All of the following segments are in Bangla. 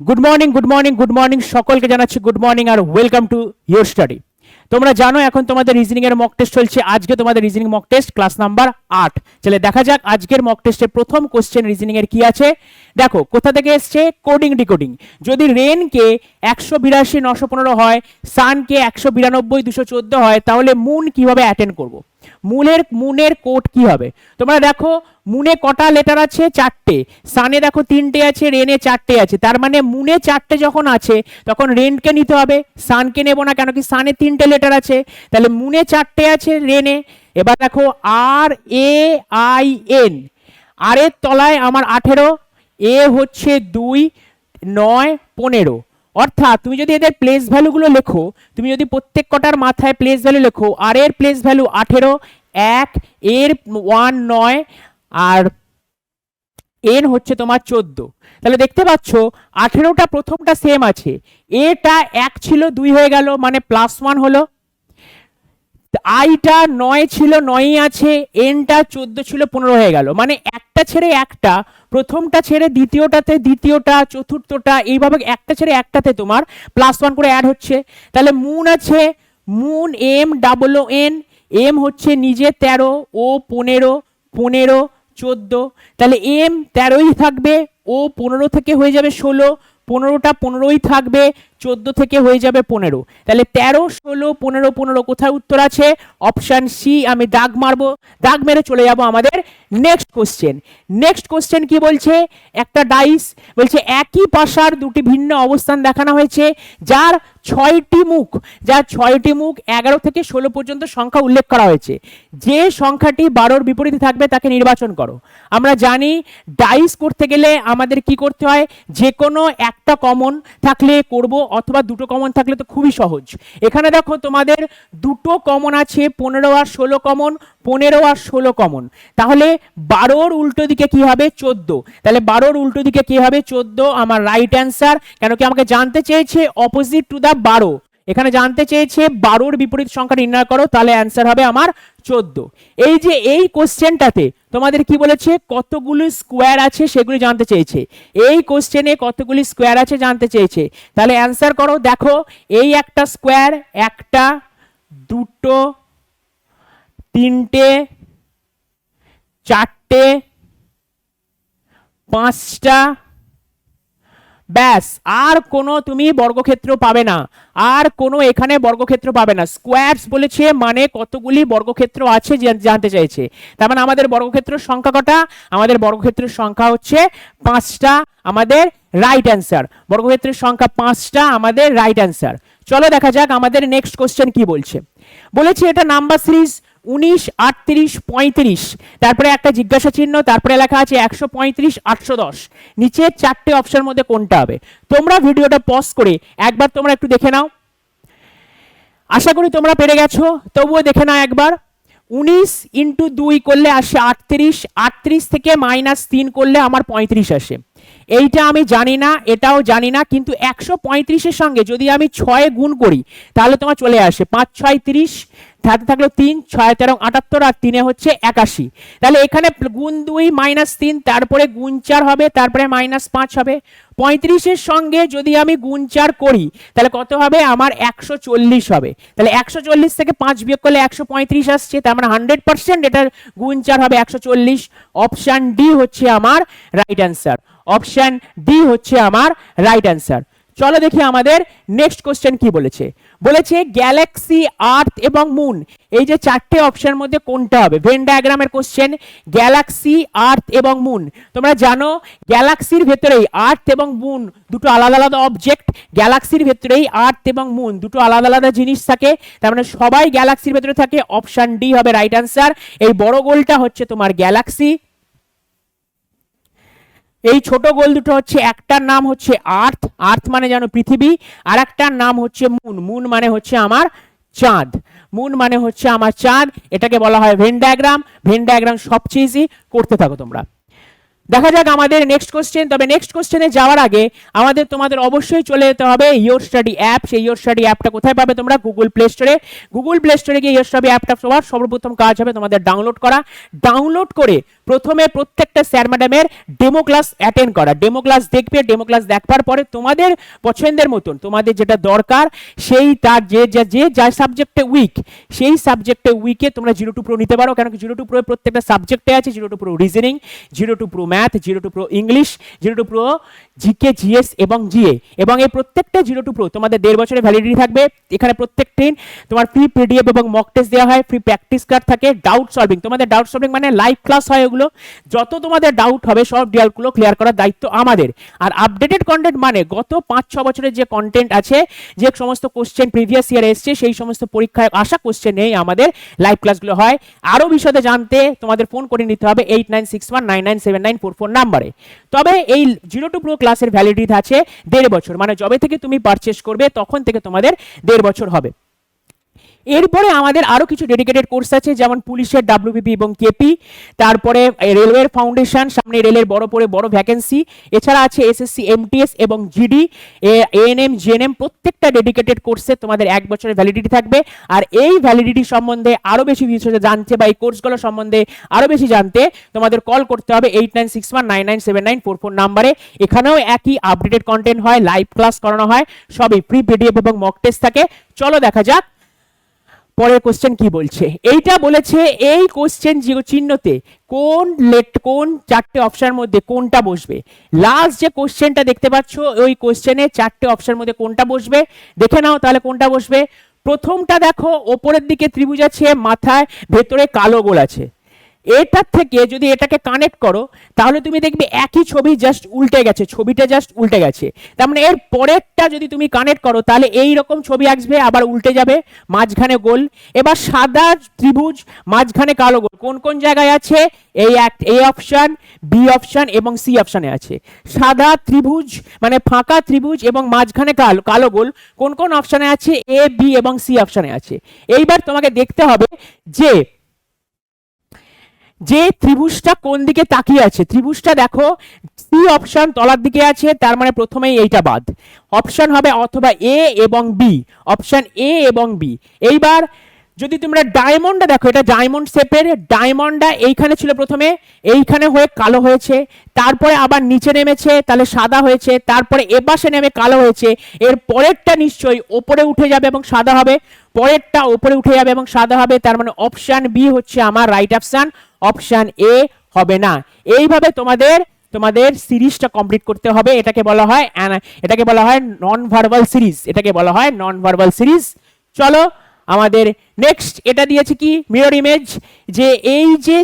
Good morning good morning good morning সকলকে জানাচ্ছি গুড মর্নিং আর ওয়েলকাম টু ইয়োর স্টাডি তোমরা জানো এখন তোমাদের রিজনিং এর মক টেস্ট চলছে। আজকে তোমাদের reasoning mock test class number আট। চলে দেখা যাক আজকের মক টেস্টের প্রথম কোশ্চেন রিজনিং এর কি আছে। দেখো, কোথা থেকে এসছে? কোডিং ডিকোডিং যদি রেনকে একশো বিরাশি, নশো পনেরো হয় সানকে একশো বিরানব্বই, দুশো চোদ্দ হয়, তাহলে মুন কীভাবে অ্যাটেন্ড করব? মুনের মুনের কোট কি হবে? তোমরা দেখো, মুনে কটা লেটার আছে? চারটে। সানে দেখো তিনটে আছে, রেনে চারটে আছে। তার মানে মুনে চারটে যখন আছে, তখন রেনকে নিতে হবে। সানকে নেব না কেন? কি সানে তিনটে লেটার আছে। তাহলে মুনে চারটে আছে, রেনে। এবার দেখো, আর, এ, আই, এন। আর এর তলায় আমার আঠেরো, এ হচ্ছে দুই, নয়, পনেরো। অর্থাৎ তুমি যদি এদের প্লেস ভ্যালুগুলো লেখো, তুমি যদি প্রত্যেক কটার মাথায় প্লেস ভ্যালু লেখো, আর এর প্লেস ভ্যালু আঠেরো, এক, এর ওয়ান নয়, আর এন হচ্ছে তোমার চোদ্দ। তাহলে দেখতে পাচ্ছ, আঠেরোটা প্রথমটা সেম আছে। এটা এক ছিল, দুই হয়ে গেল মানে প্লাস ওয়ান হলো। আইটা নয় ছিল, নয়ই আছে, এনটা চোদ্দ ছিল, পনেরো হয়ে গেল। মানে একটা ছেড়ে একটা, প্রথমটা ছেড়ে দ্বিতীয়টাতে দ্বিতীয়টা, চতুর্থটা এইভাবে একটা ছেড়ে একটাতে তোমার প্লাস ওয়ান করে অ্যাড হচ্ছে। তাহলে মুন আছে moon M double N M হচ্ছে নিজে তেরো ও পনেরো পনেরো, চোদ্দ। তাহলে এম তেরোই থাকবে ও পনেরো থেকে হয়ে যাবে ষোলো, পনেরোটা পনেরোই থাকবে চোদ্দ থেকে হয়ে যাবে পনেরো। তাহলে তেরো, ষোলো, পনেরো পনেরো কোথায় উত্তর আছে? অপশান সি আমি দাগ মারবো। দাগ মেরে চলে যাব আমাদের নেক্সট কোশ্চেন নেক্সট কোশ্চেন কি বলছে? একটা ডাইস বলছে, একই পাশার দুটি ভিন্ন অবস্থান দেখানো হয়েছে, যার ছয়টি মুখ, যার ছয়টি মুখ এগারো থেকে ষোলো পর্যন্ত সংখ্যা উল্লেখ করা হয়েছে। যে সংখ্যাটি বারোর বিপরীতে থাকবে, তাকে নির্বাচন করো। আমরা জানি ডাইস করতে গেলে আমাদের কি করতে হয়? যে কোনো একটা কমন থাকলে করব অথবা দুটো কমন থাকলে তো খুবই সহজ। এখানে দেখো তোমাদের দুটো কমন আছে, পনেরো আর ষোলো কমন পনেরো আর ষোলো কমন তাহলে বারোর উল্টো দিকে কি হবে? চোদ্দ। তাহলে বারোর উল্টো দিকে কি হবে? চোদ্দ, আমার রাইট অ্যান্সার কেন কি আমাকে জানতে চেয়েছে? অপোজিট টু দ্য বারো। এখানে জানতে চেয়েছে, বারোর বিপরীত সংখ্যা নির্ণয় করো, তাহলে অ্যান্সার হবে আমার চোদ্দ। এই যে এই কোশ্চেনটাতে তোমাদের কি বলেছে? কতগুলো স্কোয়ার আছে সেগুলি জানতে চেয়েছে। এই কোশ্চেনে কতগুলি স্কোয়ার আছে জানতে চেয়েছে। তাহলে অ্যান্সার করো, দেখো, এই একটা স্কোয়ার একটা, দুটো, তিনটে, চারটে, পাঁচটা ব্যাস, আর কোনো তুমি বর্গক্ষেত্র পাবে না। আর কোনো এখানে বর্গক্ষেত্র পাবে না। স্কোয়ারস বলেছে মানে কতগুলি বর্গক্ষেত্র আছে জানতে চাইছে। তার মানে আমাদের বর্গক্ষেত্রের সংখ্যা কটা? আমাদের বর্গক্ষেত্রের সংখ্যা হচ্ছে পাঁচটা, আমাদের রাইট অ্যান্সার বর্গক্ষেত্রের সংখ্যা পাঁচটা, আমাদের রাইট অ্যান্সার চলো দেখা যাক আমাদের নেক্সট কোশ্চেন কি বলছে। বলেছে এটা নাম্বার সিরিজ উনিশ, আটত্রিশ, পঁয়ত্রিশ। তারপরে একটা জিজ্ঞাসা চিহ্ন, তারপরে লেখা আছে একশো পঁয়ত্রিশ, আটশো দশ। নিচে চারটে অপশনের মধ্যে কোনটা হবে? তোমরা ভিডিওটা পজ করে একবার তোমরা একটু দেখে নাও। আশা করি তোমরা পেরে গেছো, তবুও দেখে নাও একবার। উনিশ ইন্টু দুই করলে আসে আটত্রিশ আটত্রিশ থেকে মাইনাস তিন করলে আমার পঁয়ত্রিশ আসে। এইটা আমি জানি না, এটাও জানি না, কিন্তু একশো পঁয়ত্রিশের সঙ্গে যদি আমি ছয় গুণ করি, তাহলে তোমার চলে আসে পাঁচ ছয় তিরিশ হাতে থাকল তিন, ছয় তেরো, আটাত্তর, আর তিনে হচ্ছে একাশি। তাহলে এখানে গুণ দুই মাইনাস তিন, তারপরে গুণ চার হবে, তারপরে মাইনাস পাঁচ হবে। পঁয়ত্রিশের সঙ্গে যদি আমি গুণ চার করি, তাহলে কত হবে? আমার একশো চল্লিশ হবে। তাহলে একশো চল্লিশ থেকে পাঁচ বিয়োগ করলে একশো পঁয়ত্রিশ আসছে, তার মানে হান্ড্রেড পার্সেন্ট এটার গুণ চার হবে একশো চল্লিশ। অপশান ডি হচ্ছে আমার রাইট অ্যান্সার অপশান ডি হচ্ছে আমার রাইট অ্যান্সার চলো দেখি আমাদের নেক্সট কোশ্চেন কি বলেছে। বলেছে গ্যালাক্সি আর্থ এবং মুন এই যে চারটে অপশনের মধ্যে কোনটা হবে? ভেন ডায়াগ্রামের কোশ্চেন গ্যালাক্সি আর্থ এবং মুন তোমরা জানো গ্যালাক্সির ভেতরেই আর্থ এবং মুন দুটো আলাদা আলাদা অবজেক্ট গ্যালাক্সির ভেতরেই আর্থ এবং মুন দুটো আলাদা আলাদা জিনিস থাকে। তার মানে সবাই গ্যালাক্সির ভেতরে থাকে। অপশান ডি হবে রাইট অ্যান্সার এই বড় গোলটা হচ্ছে তোমার গ্যালাক্সি এই ছোট গোল দুটো হচ্ছে, একটার নাম হচ্ছে আর্থ। আর্থ মানে জানো পৃথিবী আর একটার নাম হচ্ছে মুন। মুন মানে হচ্ছে আমার চাঁদ। মুন মানে হচ্ছে আমার চাঁদ, এটাকে বলা হয় ভেন ডায়াগ্রাম ভেন ডায়াগ্রাম সবচেয়ে ইজি করতে থাকো তোমরা। দেখা যাক আমাদের নেক্সট কোশ্চেন তবে নেক্সট কোশ্চেনে যাওয়ার আগে আমাদের তোমাদের অবশ্যই চলে যেতে হবে ইয়োর স্টাডি অ্যাপ সেই ইয়োর স্টাডি অ্যাপটা কোথায় পাবে তোমরা? গুগল প্লে স্টোরে গুগল প্লে স্টোরে গিয়ে ইয়োর স্টাডি অ্যাপটা সবার সর্বপ্রথম কাজ হবে তোমাদের ডাউনলোড করা। ডাউনলোড করে প্রথমে প্রত্যেকটা স্যার ম্যাডামের ডেমো ক্লাস অ্যাটেন্ড করা। ডেমো ক্লাস দেখবে, ডেমো ক্লাস দেখবার পরে তোমাদের পছন্দের মতন, তোমাদের যেটা দরকার, সেই তার যে, যা যে যা সাবজেক্টে উইক সেই সাবজেক্টে উইকে তোমরা জিরো টু প্রো নিতে পারো। কেন কি জিরো টু প্রো প্রত্যেকটা সাবজেক্টে আছে zero to pro reasoning zero to pro math zero to pro English zero to pro GK GS এবং জিএ এবং এই প্রত্যেকটা জিরো টু প্রো তোমাদের দেড় বছরের ভ্যালিডিটি থাকবে। এখানে প্রত্যেক দিন তোমার ফ্রি পিডিএফ এবং মক টেস্ট দেওয়া হয় ফ্রি প্র্যাকটিস কার্ড থাকে ডাউট সলভিং তোমাদের ডাউট সলভিং মানে লাইভ ক্লাস হয় ওগুলো যত তোমাদের ডাউট হবে, সব ডিয়ালগুলো ক্লিয়ার করার দায়িত্ব আমাদের। আর আপডেটেড কন্টেন্ট মানে গত পাঁচ, ছ বছরের যে কন্টেন্ট আছে, যে সমস্ত কোশ্চেন প্রিভিয়াস ইয়ার এসছে, সেই সমস্ত পরীক্ষায় আসা কোশ্চেন নেই আমাদের লাইভ ক্লাসগুলো হয়। আরও বিশদে জানতে তোমাদের ফোন করে নিতে হবে eight nine six one nine nine seven nine four four নাম্বারে। তবে এই জিরো টু প্রো ক্লাসের ভ্যালিডিটি আছে দেড় বছর। মানে যবে থেকে তুমি পারচেস করবে, তখন থেকে তোমাদের দেড় বছর হবে। এরপরে আমাদের আরও কিছু ডেডিকেটেড কোর্স আছে, যেমন পুলিশের ডাব্লিউবিপি এবং কেপি তারপরে রেলওয়ের ফাউন্ডেশন সামনে রেলের বড় পরে বড় ভ্যাকেন্সি এছাড়া আছে এসএসসি এমটিএস এবং জিডি এএনএম জিএনএম প্রত্যেকটা ডেডিকেটেড কোর্সে তোমাদের এক বছরের ভ্যালিডিটি থাকবে। আর এই ভ্যালিডিটি সম্বন্ধে আরও বেশি বিষয়ে জানতে বা এই কোর্সগুলো সম্বন্ধে আরও বেশি জানতে, তোমাদের কল করতে হবে eight nine six one nine nine seven nine four four নাম্বারে। এখানেও একই আপডেটেড কন্টেন্ট হয় লাইভ ক্লাস করানো হয়, সবই ফ্রি পিডিএফ এবং মক টেস্ট থাকে। চলো দেখা যাক পরের কোশ্চেন কি বলছে? এইটা বলেছে এই কোশ্চেন চিহ্নতে কোন লেট কোন চারটে অপশনের মধ্যে কোনটা বসবে? লাস্ট যে কোশ্চেনটা দেখতে পাচ্ছ, ওই কোশ্চেনে চারটে অপশনের মধ্যে কোনটা বসবে? দেখে নাও তাহলে কোনটা বসবে। প্রথমটা দেখো, ওপরের দিকে ত্রিভুজ আছে, মাথায় ভেতরে কালো গোল আছে। এটার থেকে যদি এটাকে কানেক্ট করো, তাহলে তুমি দেখবে একই ছবি জাস্ট উল্টে গেছে, ছবিটা জাস্ট উল্টে গেছে। তার মানে এর পরেরটা যদি তুমি কানেক্ট করো, তাহলে এই রকম ছবি আসবে, আবার উল্টে যাবে, মাঝখানে গোল। এবার সাদা ত্রিভুজ, মাঝখানে কালো গোল। কোন কোন জায়গায় আছে? এই এক এই অপশন বি অপশন এবং সি অপশনে আছে। সাদা ত্রিভুজ মানে ফাঁকা ত্রিভুজ এবং মাঝখানে কালো কালো গোল, কোন কোন অপশনে আছে? এ বি এবং সি অপশনে আছে। এইবার তোমাকে দেখতে হবে যে যে ত্রিভুজটা কোন দিকে তাকিয়ে আছে? ত্রিভুজটা দেখো সি অপশন তলার দিকে আছে, তার মানে প্রথমেই এইটা বাদ। অপশন হবে অথবা এ এবং বি অপশন এ এবং বি এইবার যদি তোমরা ডায়মন্ডটা দেখো, এটা ডায়মন্ড শেপের ডায়মন্ডটা এইখানে ছিল প্রথমে, এইখানে হয়ে কালো হয়েছে, তারপরে আবার নিচে নেমেছে, তাহলে সাদা হয়েছে, তারপরে এপাশে নেমে কালো হয়েছে, এর পরেরটা নিশ্চয়ই ওপরে উঠে যাবে এবং সাদা হবে, পরেরটা ওপরে উঠে যাবে এবং সাদা হবে, তার মানে অপশন বি হচ্ছে আমার রাইট অপশন অপশন এ হবে না। এইভাবে তোমাদের তোমাদের সিরিজটা কমপ্লিট করতে হবে। এটাকে বলা হয় এটাকে বলা হয় নন ভার্বাল সিরিজ এটাকে বলা হয় নন ভার্বাল সিরিজ চলো, আমাদের নেক্সট এটা দিয়েছে কি? মিরর ইমেজ যে এই যে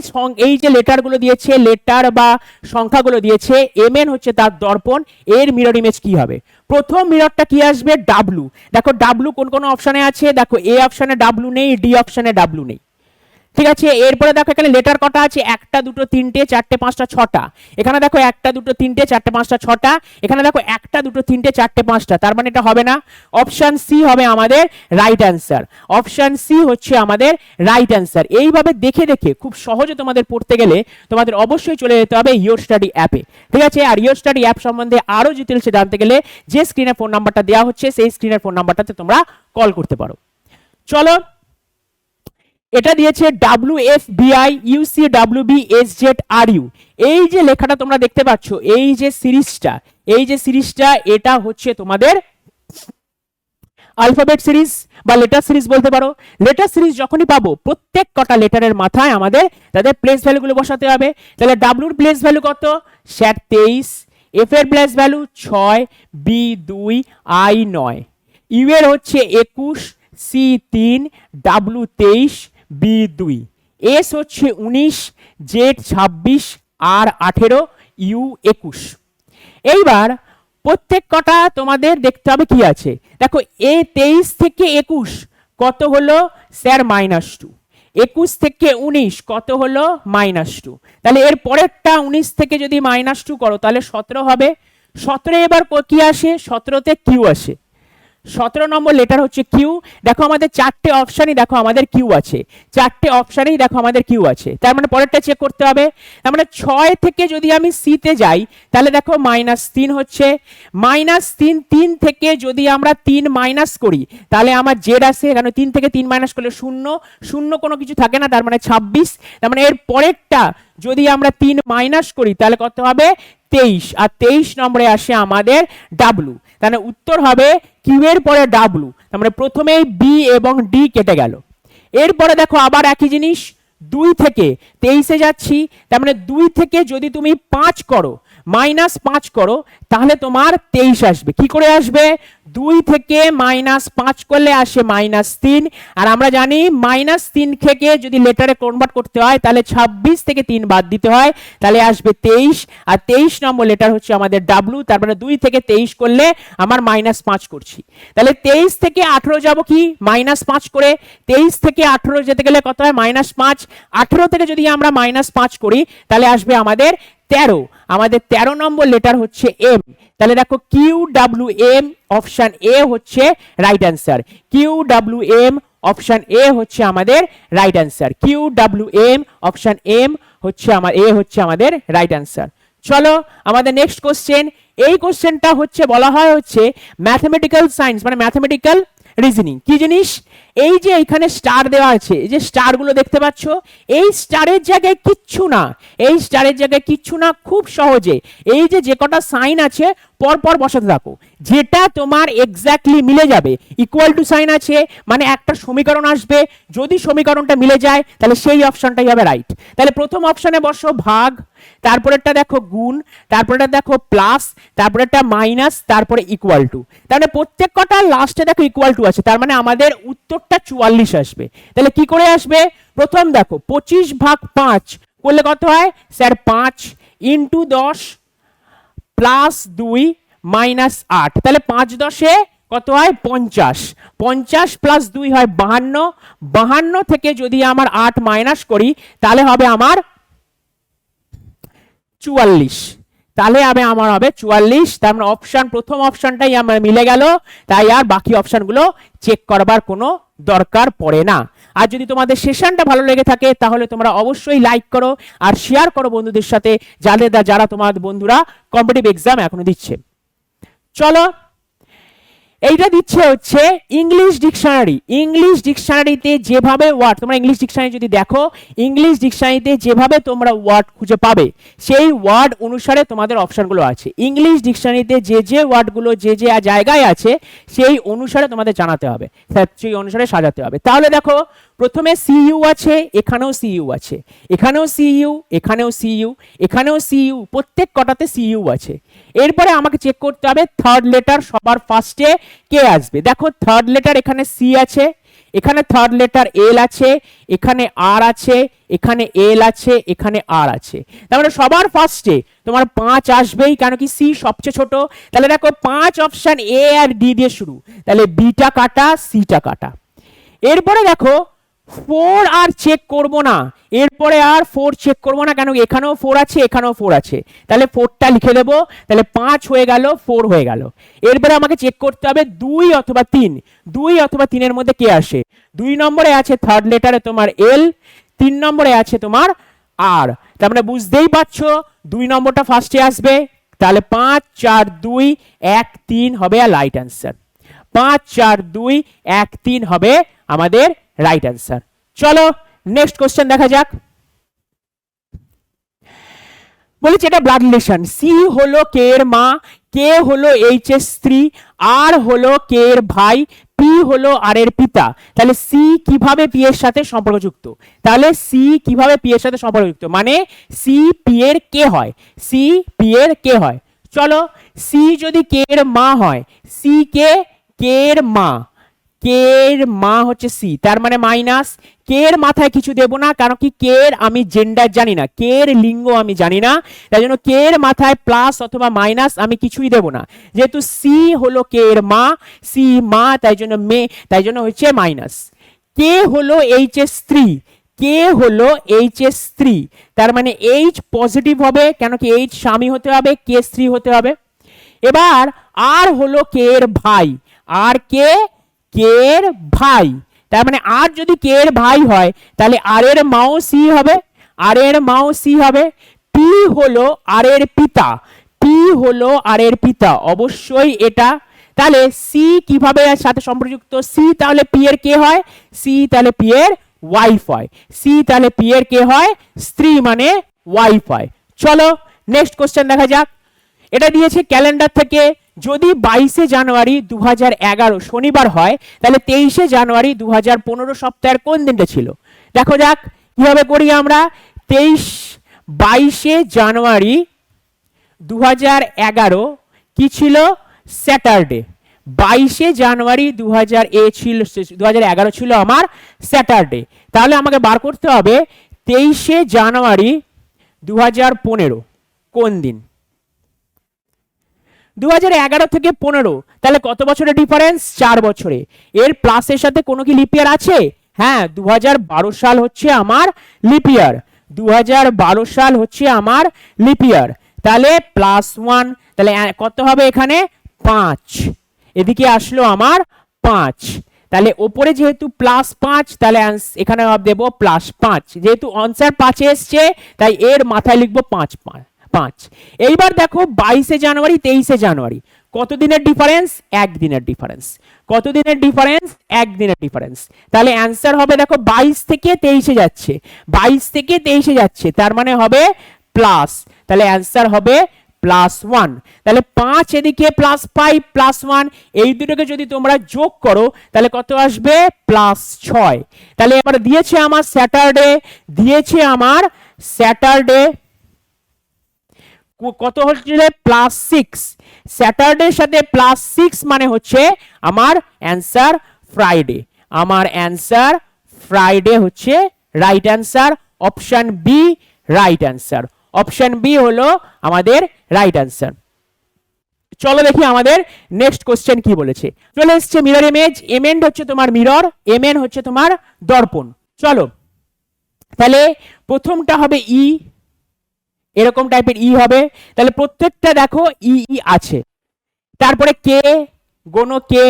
এই যে লেটারগুলো দিয়েছে, লেটার বা সংখ্যাগুলো দিয়েছে এম এন হচ্ছে তার দর্পণ। এর মিরর ইমেজ কি হবে? প্রথম মিররটা কি আসবে? ডাব্লু দেখো ডাব্লু কোন কোন অপশনে আছে? দেখো এ অপশনে ডাব্লু নেই ডি অপশনে ডাব্লু নেই। ঠিক আছে? এরপরে দেখো এখানে লেটার কটা আছে? একটা, দুটো, তিনটে, চারটে, পাঁচটা, ছটা। এখানে দেখো একটা, দুটো, তিনটে, চারটে, পাঁচটা, ছটা। এখানে দেখো একটা, দুটো, তিনটে, চারটে, পাঁচটা। তার মানে এটা হবে না? অপশন সি হবে আমাদের রাইট অ্যান্সার অপশন সি হচ্ছে আমাদের রাইট অ্যান্সার এইভাবে দেখে দেখে, খুব সহজে তোমাদের পড়তে গেলে তোমাদের অবশ্যই চলে যেতে হবে ইয়োর স্টাডি অ্যাপে ঠিক আছে? আর ইয়োর স্টাডি অ্যাপ সম্বন্ধে আরও ডিটেলসে জানতে গেলে যে স্ক্রিনের ফোন নাম্বারটা দেওয়া হচ্ছে, সেই স্ক্রিনের ফোন নাম্বারটাতে তোমরা কল করতে পারো। চলো এটা দিয়েছে W F BI UC W B S Z R U এই যে লেখাটা তোমরা দেখতে পাচ্ছ, এই যে সিরিজটা, এই যে সিরিজটা, এটা হচ্ছে তোমাদের আলফাবেট সিরিজ বা লেটার সিরিজ বলতে পারো। লেটার সিরিজ যখনই পাবো, প্রত্যেক কটা লেটারের মাথায় আমাদের তাদের প্লেস ভ্যালুগুলো বসাতে হবে। তাহলে ডাব্লুর প্লেস ভ্যালু কত? স্যার, তেইশ। এফ এর প্লেস ভ্যালু ছয় বি দুই আই নয়। ইউ এর হচ্ছে একুশ সি তিন ডাব্লু তেইশ বি দুই। এস হচ্ছে উনিশ, জেড ছাব্বিশ, আর আঠেরো, ইউ একুশ। এইবার প্রত্যেক কটা তোমাদের দেখতে হবে কি আছে। দেখো, এ তেইশ থেকে একুশ, কত হলো? স্যার মাইনাস টু একুশ থেকে উনিশ, কত হলো? মাইনাস টু তাহলে এর পরেরটা উনিশ থেকে যদি মাইনাস টু করো, তাহলে সতেরো হবে। সতেরো এবার কি আসে? সতেরোতে কিউ আসে। সতেরো নম্বর লেটার হচ্ছে কিউ দেখো আমাদের চারটে অপশানই দেখো আমাদের কিউ আছে। চারটে অপশানেই দেখো আমাদের কিউ আছে। তার মানে পরেরটা চেক করতে হবে। তার মানে ছয় থেকে যদি আমি সিতে যাই, তাহলে দেখো মাইনাস তিন হচ্ছে। মাইনাস তিন তিন থেকে যদি আমরা তিন মাইনাস করি, তাহলে আমার জেড আসে। এখানে তিন থেকে তিন মাইনাস করলে শূন্য। শূন্য কোনো কিছু থাকে না, তার মানে ছাব্বিশ। তার মানে এর পরেরটা যদি আমরা তিন মাইনাস করি, তাহলে কত হবে? তেইশ। আর তেইশ নম্বরে আসে আমাদের ডাব্লু তাহলে উত্তর হবে কিউ এর পরে ডাব্লু তার মানে প্রথমেই বি এবং ডি কেটে গেল। এরপরে দেখো আবার একই জিনিস, দুই থেকে তেইশে যাচ্ছি। তার মানে দুই থেকে যদি তুমি পাঁচ করো মাইনাস পাঁচ করো, তাহলে তোমার তেইশ আসবে। কি করে আসবে? দুই থেকে মাইনাস পাঁচ করলে আসে মাইনাস তিন। আর আমরা জানি মাইনাস তিন থেকে যদি লেটারে কনভার্ট করতে হয়, তাহলে ছাব্বিশ থেকে তিন বাদ দিতে হয়। তাহলে আসবে তেইশ। আর তেইশ নম্বর লেটার হচ্ছে আমাদের ডাব্লু তার মানে দুই থেকে তেইশ করলে আমার মাইনাস পাঁচ করছি। তাহলে তেইশ থেকে আঠেরো যাব কি? মাইনাস পাঁচ করে। তেইশ থেকে আঠেরো যেতে গেলে কত হয়? মাইনাস পাঁচ। আঠেরো থেকে যদি আমরা মাইনাস পাঁচ করি, তাহলে আসবে আমাদের তেরো। আমাদের তেরো নম্বর লেটার হচ্ছে এম তাহলে দেখো Q W M option A হচ্ছে right answer Q W M option A হচ্ছে আমাদের right answer Q W M option M হচ্ছে আমার এ হচ্ছে আমাদের রাইট অ্যান্সার চলো আমাদের নেক্সট কোশ্চেন এই কোশ্চেনটা হচ্ছে, বলা হয় হচ্ছে ম্যাথমেটিক্যাল সায়েন্স মানে ম্যাথমেটিক্যাল রিজনিং কি জিনিস? এই যে এখানে স্টার দেওয়া আছে, এই যে স্টারগুলো দেখতে পাচ্ছ, এই স্টারের জায়গায় কিচ্ছু না। এই স্টারের জায়গায় কিচ্ছু না, খুব সহজে। এই যে যে কটা সাইন আছে পর পর বসাতে থাকো। যেটা তোমার এক্স্যাক্টলি মিলে যাবে। ইকুয়াল টু সাইন আছে মানে একটা সমীকরণ আসবে। যদি সমীকরণটা মিলে যায়, তাহলে সেই অপশনটাই হবে রাইট তাহলে প্রথম অপশনে বসো, ভাগ তারপরেরটা দেখো গুণ তারপরেটা দেখো প্লাস তারপরেরটা মাইনাস তারপরে ইকুয়াল টু তাহলে প্রত্যেক কটা লাস্টে দেখো ইকুয়াল টু আছে, তার মানে আমাদের উত্তরটা চুয়াল্লিশ আসবে। তাহলে কি করে আসবে? প্রথম দেখো, পঁচিশ ভাগ পাঁচ করলে কত হয়? স্যার পাঁচ ইন্টু দশ প্লাস দুই মাইনাস আট। তাহলে পাঁচ দশে কত হয়? পঞ্চাশ। পঞ্চাশ প্লাস দুই হয় বাহান্ন। বাহান্ন থেকে যদি আমার আট মাইনাস করি, তাহলে হবে আমার চুয়াল্লিশ। তাহলে আমি আমার হবে চুয়াল্লিশ, তার মানে অপশান প্রথম অপশানটাই আমার মিলে গেল, তাই আর বাকি অপশানগুলো চেক করবার কোনো দরকার পড়ে না। আর যদি তোমাদের সেশনটা ভালো লেগে থাকে, তাহলে তোমরা অবশ্যই লাইক করো আর শেয়ার করো বন্ধুদের সাথে, যাদের যারা তোমার বন্ধুরা কম্পিটিভ এক্সাম এখনও দিচ্ছে। চলো এইটা দিচ্ছে হচ্ছে ইংলিশ ডিকশনারি ইংলিশ ডিকশনারিতে যেভাবে ওয়ার্ড তোমরা ইংলিশ ডিকশনারি যদি দেখো ইংলিশ ডিকশনারিতে যেভাবে তোমরা ওয়ার্ড খুঁজে পাবে, সেই ওয়ার্ড অনুসারে তোমাদের অপশনগুলো আছে। ইংলিশ ডিকশনারিতে যে যে ওয়ার্ডগুলো যে যে জায়গায় আছে, সেই অনুসারে তোমাদের জানাতে হবে। সেই অনুসারে সাজাতে হবে। তাহলে দেখো প্রথমে সিইউ আছে, এখানেও সিইউ আছে। এখানেও সিইউ এখানেও সিইউ এখানেও সিইউ প্রত্যেক কটাতে সিইউ আছে। এরপরে আমাকে চেক করতে হবে থার্ড লেটার সবার ফার্স্টে কে আসবে। দেখো থার্ড লেটার এখানে সি আছে, এখানে থার্ড লেটার এল আছে, এখানে আর আছে, এখানে এল আছে, এখানে আর আছে। তার মানে সবার ফার্স্টে তোমার পাঁচ আসবেই, কেন কি সি সবচেয়ে ছোট। তাহলে দেখো পাঁচ অপশন এ আর ডি দিয়ে শুরু। তাহলে বিটা কাটা সিটা কাটা। এরপরে দেখো ফোর আর চেক করব না। এরপরে আর ফোর চেক করব না কেন এখানেও ফোর আছে, এখানেও ফোর আছে। তাহলে ফোরটা লিখে দেবো। তাহলে পাঁচ হয়ে গেল ফোর হয়ে গেল। এরপরে আমাকে চেক করতে হবে দুই অথবা তিন। দুই অথবা তিনের মধ্যে কে আসে? দুই নম্বরে আছে থার্ড লেটারে তোমার এল তিন নম্বরে আছে তোমার আর তার মানে বুঝতেই পারছ, দুই নম্বরটা ফার্স্টে আসবে। তাহলে পাঁচ, চার, দুই, এক, তিন হবে আর রাইট অ্যান্সার পাঁচ, চার, দুই, এক, তিন হবে আমাদের রাইট অ্যান্সার চলো নেক্সট কোশ্চেন দেখা যাক। বলেছে এটা ব্লাড রিলেশন সি হলো কে এর মা কে হলো এইচ এর স্ত্রী আর হলো কে এর ভাই পি হলো আর এর পিতা। তাহলে সি কীভাবে পি এর সাথে সম্পর্কযুক্ত? তাহলে সি কীভাবে পি এর সাথে সম্পর্কযুক্ত? মানে সি পি এর কে হয়। সি পি এর কে হয়। চলো সি যদি কে এর মা হয় সি কে কে এর মা। কে এর মা হচ্ছে সি, তার মানে মাইনাস। কে এর মাথায় কিছু দেব না, কারণ কি কে এর আমি জেন্ডার জানি না কে লিঙ্গ আমি জানি না, তাই জন্য কে এর মাথায় প্লাস অথবা মাইনাস আমি কিছুই দেব না। যেহেতু সি হলো কে এর মা, সি মা, তাই জন্য মে, তাই জন্য হচ্ছে মাইনাস কে হলো এইচ এর স্ত্রী? কে হলো এইচ এর স্ত্রী? তার মানে এইচ পজিটিভ হবে, কেন কি এইচ স্বামী হতে হবে, কে স্ত্রী হতে হবে। এবার, আর হলো কে এর ভাই, আর কে কে এর ভাই। তার মানে আর যদি কে এর ভাই হয়, তাহলে আর এর মাও সি হবে, আর এর মাও সি হবে। পি হলো আর এর পিতা, পি হলো আর এর পিতা। অবশ্যই এটা। তাহলে সি কীভাবে এর সাথে সম্পর্কযুক্ত? সি তাহলে পি এর কে হয়? সি তাহলে পি এর ওয়াইফ হয়। সি তাহলে পি এর কে হয়? স্ত্রী মানে ওয়াইফ হয়। চলো নেক্সট কোশ্চেন দেখা যাক। এটা দিয়েছে ক্যালেন্ডার থেকে। যদি বাইশে জানুয়ারি দু হাজার এগারো শনিবার হয়, তাহলে তেইশে জানুয়ারি দু হাজার পনেরো সপ্তাহের কোন দিনটা ছিল? দেখো যাক, কীভাবে করি আমরা? তেইশ, বাইশে জানুয়ারি দু এগারো কি ছিল? স্যাটারডে। বাইশে জানুয়ারি দু হাজার এ ছিল দু এগারো ছিল আমার স্যাটারডে। তাহলে আমাকে বার করতে হবে, তেইশে জানুয়ারি দু হাজার পনেরো কোন দিন? দু থেকে পনেরো। তাহলে কত বছরের ডিফারেন্স চার বছরে। এর প্লাসের সাথে কোনো কি লিপিয়ার আছে? হ্যাঁ দু সাল হচ্ছে আমার লিপিয়ার দু সাল হচ্ছে আমার লিপিয়ার তাহলে প্লাস ওয়ান তাহলে কত হবে এখানে? পাঁচ। এদিকে আসলো আমার পাঁচ। তাহলে ওপরে যেহেতু প্লাস পাঁচ, তাহলে এখানে দেবো প্লাস পাঁচ। যেহেতু অনসার পাঁচে এসছে, তাই এর মাথায় লিখব পাঁচ পাঁচ। পাঁচ। এইবার দেখো বাইশে জানুয়ারি, তেইশে জানুয়ারি। কত দিনের ডিফারেন্স এক দিনের ডিফারেন্স কত দিনের ডিফারেন্স এক দিনের ডিফারেন্স তাহলে অ্যান্সার হবে দেখো বাইশ থেকে তেইশে যাচ্ছে। বাইশ থেকে তেইশে যাচ্ছে, তার মানে হবে প্লাস তাহলে অ্যান্সার হবে প্লাস ওয়ান তাহলে পাঁচ এদিকে প্লাস ফাইভ প্লাস ওয়ান এই দুটোকে যদি তোমরা যোগ করো, তাহলে কত আসবে? প্লাস ছয়। তাহলে এবার দিয়েছে আমার স্যাটারডে দিয়েছে আমার স্যাটারডে কত হচ্ছে প্লাস সিক্স স্যাটারডের সাথে প্লাস সিক্স মানে হচ্ছে আমার অ্যান্সার ফ্রাইডে আমার অ্যান্সার ফ্রাইডে হচ্ছে right answer option B right answer option B হলো আমাদের রাইট অ্যান্সার চলো দেখি আমাদের নেক্সট কোশ্চেন কি বলেছে। চলে এসছে মিরর ইমেজ এমেন্ড হচ্ছে তোমার মিরর এমএন হচ্ছে তোমার দর্পণ। চলো। তাহলে প্রথমটা হবে ই এরকম টাইপের ই হবে। তাহলে প্রত্যেকটা দেখো ই ই আছে। তারপরে কে গণ কে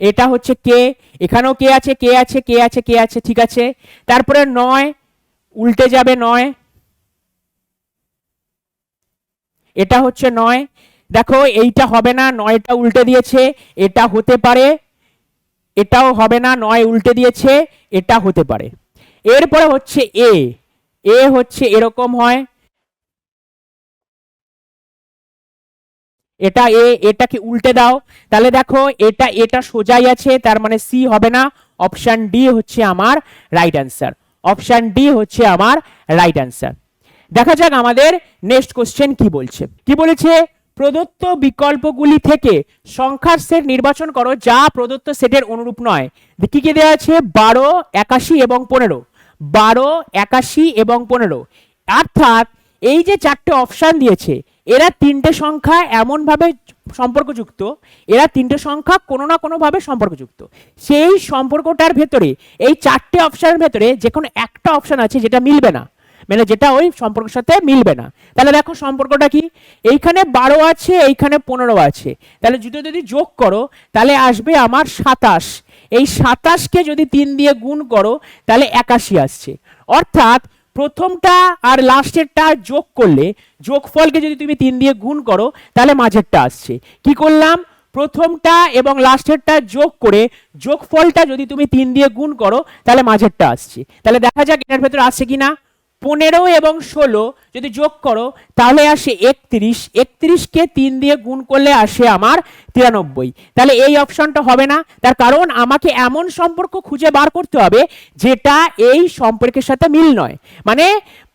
এটা হচ্ছে কে এখানেও কে আছে কে আছে কে আছে কে আছে, ঠিক আছে। তারপরে নয়, উল্টে যাবে নয়। এটা হচ্ছে নয়। দেখো, এইটা হবে না, নয়টা উল্টে দিয়েছে, এটা হতে পারে। এটাও হবে না, নয় উল্টে দিয়েছে, এটা হতে পারে। এরপরে হচ্ছে এ এ হচ্ছে এরকম হয়। এটা এ, এটাকে উল্টে দাও। তাহলে দেখো, এটা এটা সোজাই আছে, তার মানে সি হবে না। অপশন ডি হচ্ছে আমার রাইট অ্যান্সার। অপশন ডি হচ্ছে আমার রাইট অ্যান্সার। দেখা যাক আমাদের নেক্সট কোশ্চেন কি বলছে। কি বলেছে? প্রদত্ত বিকল্পগুলি থেকে সংখ্যার সেট নির্বাচন করো, যা প্রদত্ত সেটের অনুরূপ নয়। কি কি দেওয়া আছে? বারো, একাশি এবং পনেরো। বারো, একাশি এবং পনেরো। অর্থাৎ এই যে চারটে অপশান দিয়েছে এরা তিনটে সংখ্যা এমনভাবে সম্পর্কযুক্ত, এরা তিনটে সংখ্যা কোনো না কোনোভাবে সম্পর্কযুক্ত। সেই সম্পর্কটার ভেতরে, এই চারটে অপশানের ভেতরে যে কোনো একটা অপশান আছে যেটা মিলবে না। মানে যেটা ওই সম্পর্কের সাথে মিলবে না। তাহলে দেখো সম্পর্কটা কি? এইখানে বারো আছে, এইখানে পনেরো আছে। তাহলে যদি যদি যোগ করো, তাহলে আসবে আমার সাতাশ। এই সাতাশকে যদি তিন দিয়ে গুণ করো, তাহলে একাশি আসছে। অর্থাৎ প্রথমটা আর লাস্টেরটা যোগ করলে, যোগফলকে যদি তুমি তিন দিয়ে গুণ করো, তাহলে মাঝেরটা আসছে। কি করলাম? প্রথমটা এবং লাস্টেরটা যোগ করে যোগফলটা যদি তুমি তিন দিয়ে গুণ করো, তাহলে মাঝেরটা আসছে। তাহলে দেখা যাক এটার ভেতরে আসছে কি না পনেরো এবং ষোলো যদি যোগ করো, তাহলে আসে একত্রিশ। একত্রিশকে তিন দিয়ে গুণ করলে আসে আমার তিরানব্বই। তাহলে এই অপশনটা হবে না। তার কারণ আমাকে এমন সম্পর্ক খুঁজে বার করতে হবে যেটা এই সম্পর্কের সাথে মিল নয়। মানে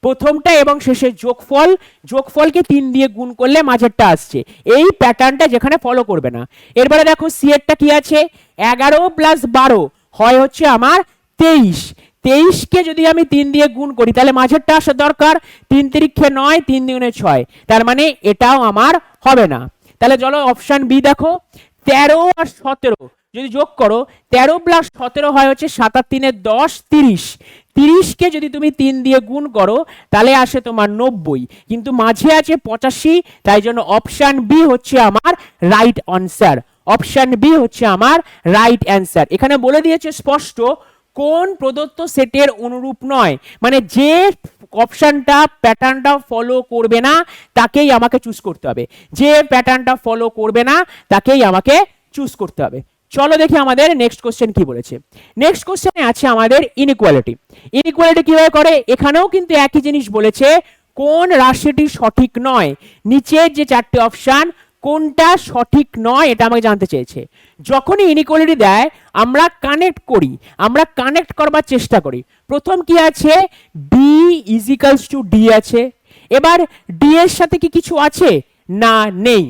প্রথমটা এবং শেষের যোগফল, যোগফলকে তিন দিয়ে গুণ করলে মাঝেরটা আসছে। এই প্যাটার্নটা যেখানে ফলো করবে না। এরপরে দেখো সিএরটা কি আছে? এগারো প্লাস বারো হয় হচ্ছে আমার তেইশ। তেইশকে যদি আমি তিন দিয়ে গুণ করি, তাহলে মাঝেরটা আসা দরকার তিন তিরিক্ষে নয়, তিন দুগুণে ছয়। তার মানে এটাও আমার হবে না। তাহলে চলো অপশন বি দেখো। তেরো আর সতেরো, যদি যোগ করো, তেরো প্লাস সতেরো হয় হচ্ছে সাতার তিনে দশ, তিরিশ। তিরিশকে যদি তুমি তিন দিয়ে গুণ করো, তাহলে আসে তোমার নব্বই। কিন্তু মাঝে আছে পঁচাশি, তাই জন্য অপশান বি হচ্ছে আমার রাইট আনসার অপশান বি হচ্ছে আমার রাইট অ্যান্সার এখানে বলে দিয়েছে স্পষ্ট কোন প্রদত্ত সেটের অনুরূপ নয়। মানে যে অপশনটা, প্যাটার্নটা ফলো করবে না, তাকেই আমাকে চুজ করতে হবে। যে প্যাটার্নটা ফলো করবে না, তাকেই আমাকে চুজ করতে হবে। চলো দেখি আমাদের নেক্সট কোশ্চেন কি বলেছে। নেক্সট কোশ্চেনে আছে আমাদের ইনইকুয়ালিটি ইনইকুয়ালিটি কীভাবে করে? এখানেও কিন্তু একই জিনিস বলেছে, কোন রাশিটি সঠিক নয়। নিচের যে চারটে অপশন কোনটা সঠিক নয় এটা আমাকে জানতে চেয়েছে। যখনই ইনিকোয়ালিটি দেয়, আমরা কানেক্ট করি, আমরা কানেক্ট করবার চেষ্টা করি। প্রথম কি আছে? বি ইজিক্যালস টু ডি আছে। এবার ডি এর সাথে কি কিছু আছে? না, নেই।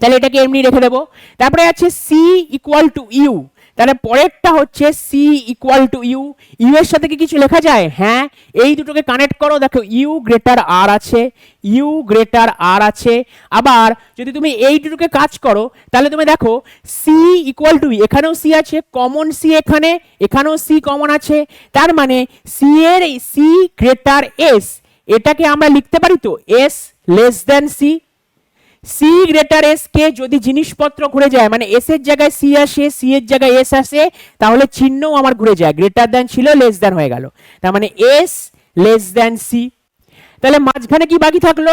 তাহলে এটাকে এমনি রেখে দেবো। তারপরে আছে সি ইকুয়াল টু ইউ তাহলে পরেরটা হচ্ছে C equal to U U এর সাথে কি কিছু লেখা যায়? হ্যাঁ এই দুটোকে কানেক্ট করো, দেখো ইউ গ্রেটার আর আছে ইউ গ্রেটার আর আছে। আবার যদি তুমি এই দুটোকে কাজ করো, তাহলে তুমি দেখো সি ইকুয়াল টু এখানেও সি আছে কমন সি এখানে, এখানেও সি কমন আছে। তার মানে সি এর সি গ্রেটার এস এটাকে আমরা লিখতে পারি তো S less than C C greater S কে যদি জিনিসপত্র ঘুরে যায় মানে এস এর জায়গায় সি আসে সি এর জায়গায় এস আসে, তাহলে চিহ্নও আমার ঘুরে যায়। গ্রেটার দ্যান ছিল লেস দ্যান হয়ে গেল। তার মানে এস লেস দ্যান সি তাহলে মাঝখানে কি বাকি থাকল?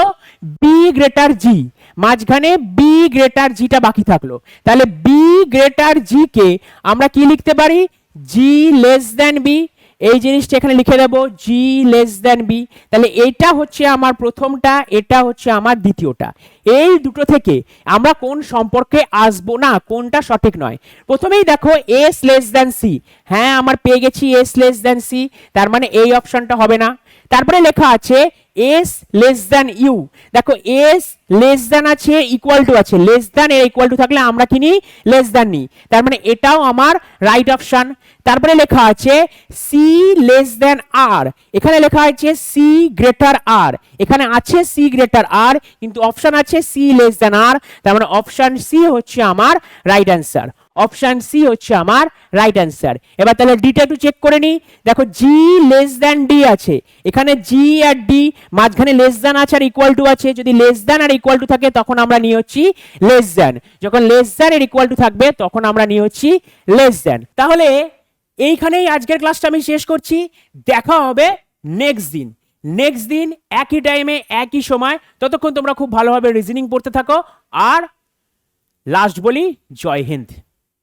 বি গ্রেটার জি মাঝখানে বি গ্রেটার জিটা বাকি থাকল। তাহলে বি গ্রেটার জি কে আমরা কি লিখতে পারি? জি লেস দ্যান বি এই জিনিসটা এখানে লিখে দেবো জি লেস দ্যান বি তাহলে এটা হচ্ছে আমার প্রথমটা, এটা হচ্ছে আমার দ্বিতীয়টা। এই দুটো থেকে আমরা কোন সম্পর্কে আসব না, কোনটা সঠিক নয়। প্রথমেই দেখো এস লেস দ্যান সি হ্যাঁ আমার পেয়ে গেছি এস লেস দ্যান সি তার মানে এই অপশনটা হবে না। তারপরে লেখা আছে এস লেস দ্যান ইউ দেখো এস লেস দ্যান আছে ইকুয়াল টু আছে। লেস দ্যান এর ইকুয়াল টু থাকলে আমরা কি নিই? লেস দ্যান নিই। তার মানে এটাও আমার রাইট অপশন তারপরে লেখা আছে সি লেস দ্যান আর এখানে লেখা আছে সি গ্রেটার আর এখানে আছে সি গ্রেটার আর কিন্তু অপশন আছে সি লেস দ্যান আর তার মানে অপশন সি হচ্ছে আমার রাইট অ্যান্সার অপশন সি হচ্ছে আমার রাইট অ্যান্সার এবার তাহলে ডিটা একটু চেক করে নিই। দেখো জি লেস দ্যান ডি আছে। এখানে জি আর ডি মাঝখানে লেস দ্যান আছে আর ইকুয়াল টু আছে। যদি লেস দ্যান আর ইকুয়াল টু থাকে, তখন আমরা নিয়ে হচ্ছি লেস দ্যান যখন লেস দ্যান এর ইকুয়াল টু থাকবে, তখন আমরা নিয়ে হচ্ছি লেস দ্যান তাহলে এইখানেই আজকের ক্লাসটা আমি শেষ করছি। দেখা হবে নেক্সট দিন। নেক্সট দিন একই টাইমে একই সময়। ততক্ষণ তোমরা খুব ভালোভাবে রিজনিং পড়তে থাকো। আর লাস্ট বলি, জয় হিন্দ।